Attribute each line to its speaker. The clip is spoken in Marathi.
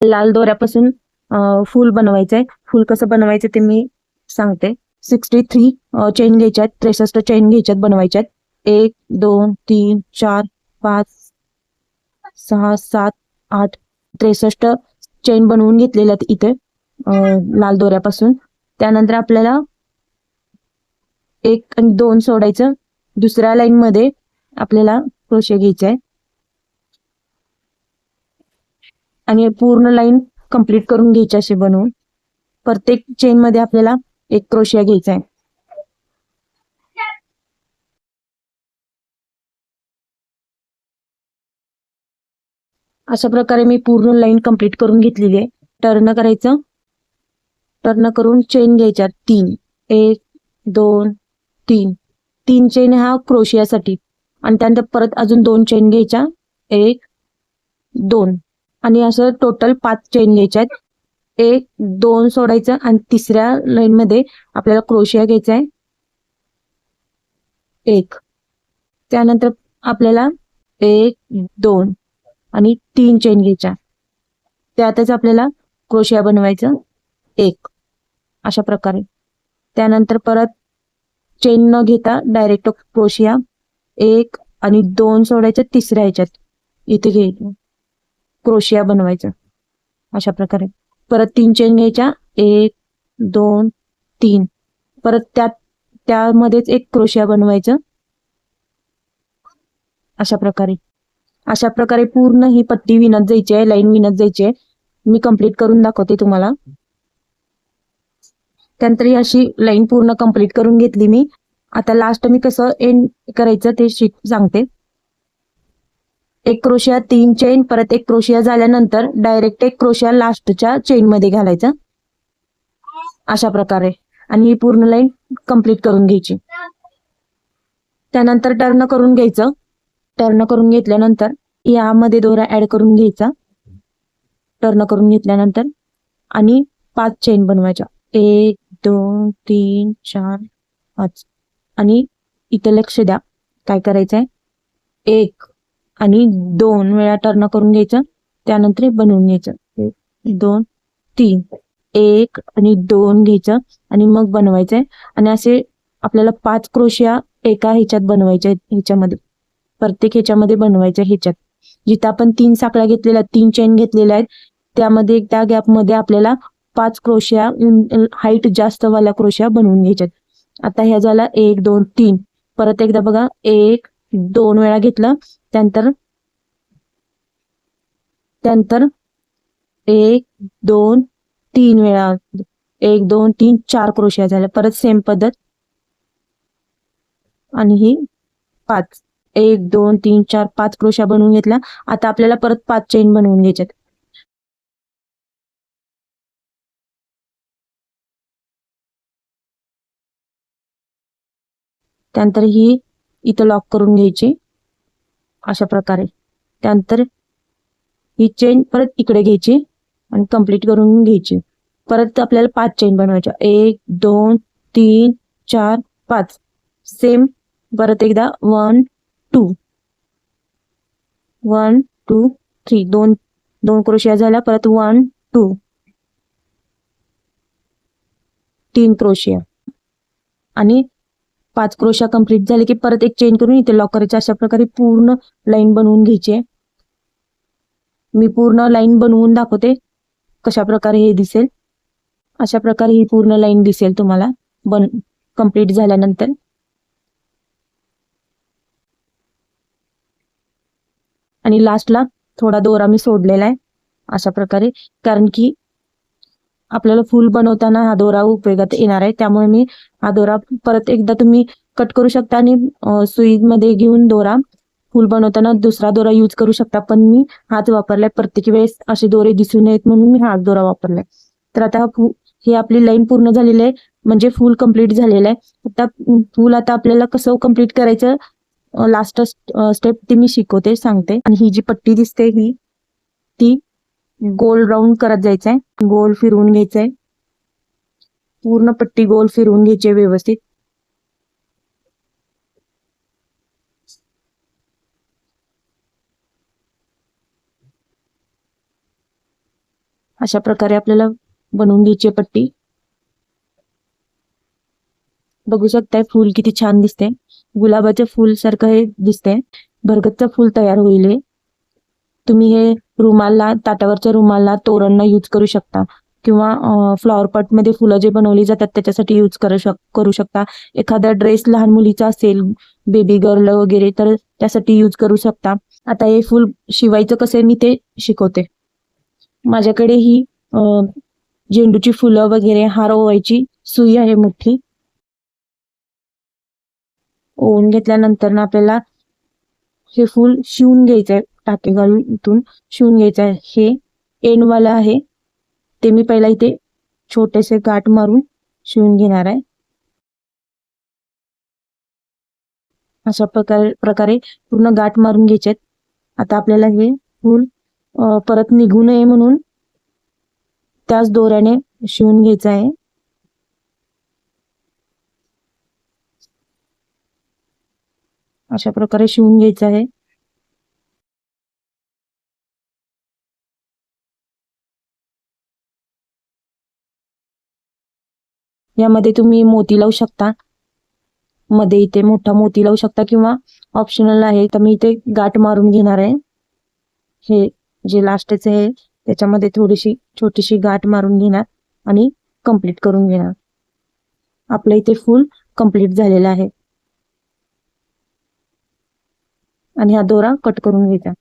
Speaker 1: लाल दोऱ्यापासून फूल बनवायचंय. फूल कसं बनवायचं ते मी सांगते. सिक्स्टी थ्री चेन घ्यायच्यात त्रेसष्ट चेन घ्यायच्यात बनवायच्यात. एक दोन तीन चार पाच सहा सात आठ त्रेसष्ट चेन बनवून घेतलेल्या आहेत इथे लाल दोऱ्यापासून. त्यानंतर आपल्याला एक आणि दोन सोडायचं. दुसऱ्या लाईन मध्ये आपल्याला क्रोशे घ्यायचे आहे आणि पूर्ण लाईन कंप्लीट करून घ्यायची असे बनवून. प्रत्येक चेन मध्ये आपल्याला एक क्रोशिया घ्यायचा आहे. अशा प्रकारे मी पूर्ण लाईन कंप्लीट करून घेतलेली आहे. टर्न करायचं. टर्न करून चेन घ्यायच्या तीन. एक दोन तीन. तीन चेन हा क्रोशियासाठी आणि त्यानंतर परत अजून दोन चेन घ्यायच्या. एक दोन. आणि असं टोटल पाच चेन घ्यायच्या आहेत एक दोन सोडायचं आणि तिसऱ्या लाईन मध्ये आपल्याला क्रोशिया घ्यायचा आहे. एक. त्यानंतर आपल्याला एक दोन आणि तीन चेन घ्यायच्या. त्यातच आपल्याला क्रोशिया बनवायचं. एक. अशा प्रकारे. त्यानंतर परत चेन न घेता डायरेक्ट क्रोशिया एक आणि दोन सोडायचं तिसऱ्या ह्याच्यात. इथे घ्यायचं. क्रोशिया बनवायचं. अशा प्रकारे. परत तीन चेन घ्यायच्या. एक दोन तीन. परत त्यात त्यामध्येच एक क्रोशिया बनवायचं. अशा प्रकारे. अशा प्रकारे पूर्ण ही पट्टी विणत जायची आहे. लाईन विणत जायची आहे. मी कंप्लीट करून दाखवते तुम्हाला. त्यानंतर ही अशी लाईन पूर्ण कंप्लीट करून घेतली मी. आता लास्ट मी कसं एंड करायचं ते शिक सांगते. एक क्रोशिया तीन चेन परत एक क्रोशिया झाल्यानंतर डायरेक्ट एक क्रोशिया लास्टच्या चेन मध्ये घालायचं. अशा प्रकारे. आणि ही पूर्ण लाईन कंप्लीट करून घ्यायची. त्यानंतर टर्न करून घ्यायचं. टर्न करून घेतल्यानंतर यामध्ये दोरा ऍड करून घ्यायचा. टर्न करून घेतल्यानंतर आणि पाच चेन बनवायच्या. एक दोन तीन चार पाच. आणि इथं लक्ष द्या. काय करायचंय? एक. आणि दोन वेळा टर्न करून घ्यायचं त्यानंतर बनवून घ्यायचं. दोन तीन एक आणि दोन घ्यायचं आणि मग बनवायचंय. आणि असे आपल्याला पाच क्रोशिया एका ह्याच्यात बनवायच्या ह्याच्यामध्ये. प्रत्येक ह्याच्यामध्ये बनवायच्या ह्याच्यात. जिथं आपण तीन साखळ्या घेतलेल्या तीन चेन घेतलेल्या आहेत त्यामध्ये त्या गॅपमध्ये आपल्याला पाच क्रोशिया हाईट जास्त वाला क्रोशिया बनवून घ्यायच्यात आता ह्या झाला एक दोन तीन. परत एकदा बघा एक दोन वेळा घेतलं त्यानंतर त्यानंतर एक दोन तीन वेळा एक दोन तीन चार क्रोशिया झाल्या. परत सेम पद्धत. आणि ही पाच. एक दोन तीन चार पाच क्रोशा बनवून घेतल्या. आता आपल्याला परत पाच चेन बनवून घ्यायच्यात. त्यानंतर ही इथं लॉक करून घ्यायची. अशा प्रकारे. त्यानंतर ही चेन परत इकडे घ्यायची आणि कंप्लीट करून घ्यायची. परत आपल्याला पाच चेन बनवायच्या. एक दोन तीन चार पाच. सेम परत एकदा one two one two three दोन दोन क्रोशिया झाल्या. परत वन टू तीन क्रोशिया आणि पाच क्रोशा कंप्लीट झाले की परत एक चेन करून इथे लॉक करायचे अशा प्रकारे पूर्ण लाईन बनवून घ्यायची. आहे मी पूर्ण लाईन बनवून दाखवते कशा प्रकारे हे दिसेल. अशा प्रकारे ही पूर्ण लाईन दिसेल तुम्हाला. बन कंप्लीट झाल्यानंतर. आणि लास्टला थोडा दोरा मी सोडलेला आहे. अशा प्रकारे कारण की आपल्याला फुल बनवताना हा दोरा उपयोगात येणार आहे. त्यामुळे मी हा दोरा परत एकदा तुम्ही कट करू शकता आणि सुईमध्ये घेऊन दोरा फुल बनवताना दुसरा दोरा यूज करू शकता. पण मी हाच वापरलाय. प्रत्येक वेळेस असे दोरे दिसून येत म्हणून मी हाच दोरा वापरलाय. तर आता हे ही आपली लाईन पूर्ण झालेली आहे. म्हणजे फुल कंप्लीट झालेलं आहे. आता फुल आता आपल्याला कसं कंप्लीट करायचं? लास्ट स्टेप ती मी शिकवते सांगते. आणि ही जी पट्टी दिसते ही ती गोल राऊंड करत जायचंय. गोल फिरवून घ्यायचंय. पूर्ण पट्टी गोल फिरवून घ्यायची व्यवस्थित. अशा प्रकारे आपल्याला बनवून घ्यायची पट्टी. बघू शकताय फूल किती छान दिसते गुलाबाच्या फूल सारखं हे दिसते भरगतचं फूल तयार होईल हे. तुम्ही हे रुमालला ताटावरच्या रुमालला तोरणला यूज करू शकता. किंवा फ्लॉवर पॉटमध्ये फुलं जे बनवली जातात त्याच्यासाठी यूज करू शक करू शकता. एखादा ड्रेस लहान मुलीचा असेल बेबी गर्ल वगैरे तर त्यासाठी यूज करू शकता. आता हे फुल शिवायचं कसं मी ते शिकवते. माझ्याकडे ही झेंडूची फुलं वगैरे हार ओवायची सुई आहे मोठी. ओवून घेतल्यानंतर ना आपल्याला हे फूल शिवून घ्यायचं आहे टाके घालून इथून शिवून घ्यायचं आहे. हे एंडवाला आहे. ते मी पहिला इथे छोटेसे गाठ मारून शिवून घेणार आहे. अशा प्रकारे प्रकारे पूर्ण गाठ मारून घ्यायचे आता आपल्याला हे फूल परत निघू नये म्हणून त्याच दोऱ्याने शिवून घ्यायचं आहे. अशा प्रकारे शिवून घ्यायचं आहे. यामध्ये तुम्ही मोती लावू शकता. मध्ये इथे मोठा मोती लावू शकता किंवा ऑप्शनल आहे तर मी इथे गाठ मारून घेणार आहे. हे जे लास्टचे आहे त्याच्यामध्ये थोडीशी छोटीशी गाठ मारून घेणार आणि कंप्लीट करून घेणार. आपलं इथे फुल कंप्लीट झालेलं आहे. आणि हा दोरा कट करून घ्यायचा